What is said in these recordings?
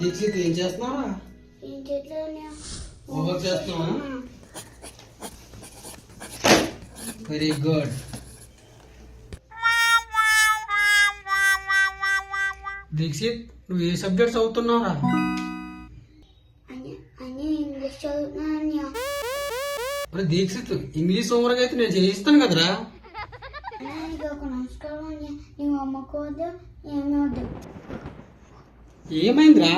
దీక్షిత్ ఏం చేస్తున్నావా హోంవర్క్ చేస్తున్నావా వెరీ గుడ్ దీక్షిత్ నువ్వు ఏ సబ్జెక్ట్ చదువుతున్నావురా? అన్నయ్య. మరి దీక్షిత్ ఇంగ్లీష్ హోంవర్క్ అయితే నేను చేయిస్తాను కదరా? నమస్కారం ఏమైందిరా?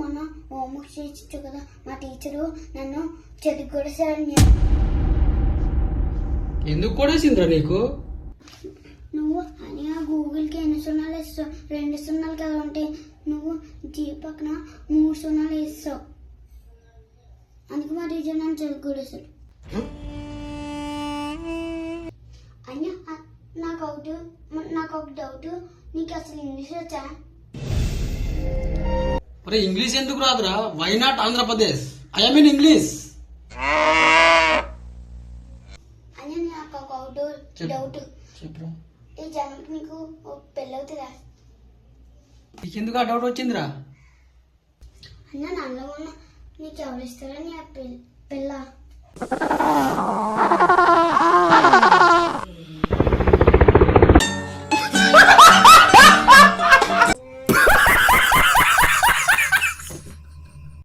మన హోంవర్క్ చేయించు కదా. మా టీచరు నన్ను చెడు కొడేశారని ఎందుకు కొడేసిందిరా నీకు? నువ్వు అని ఆ గూగుల్కి ఎన్ని సున్నాలు ఇస్తావు? రెండు సున్నాలు కదా ఉంటే నువ్వు జీ పక్కన మూడు సున్నాలు ఇస్తావు. అందుకే మా టీచర్ నన్ను చెడు కొడేశారు. అయ్యా నాకు ఒకటి నాకు ఒక డౌట్. నీకు అసలు ఇంగ్లీష్ వచ్చా? మరి ఇంగ్లీష్ ఎందుకు రాదురా? Why not Andhra Pradesh I mean English నీకు నీకెందుకు ఆ డౌట్ వచ్చిందిరా? అన్న నన్ను ఉన్న నీకు ఎవరు ఇస్తారని పిల్ల.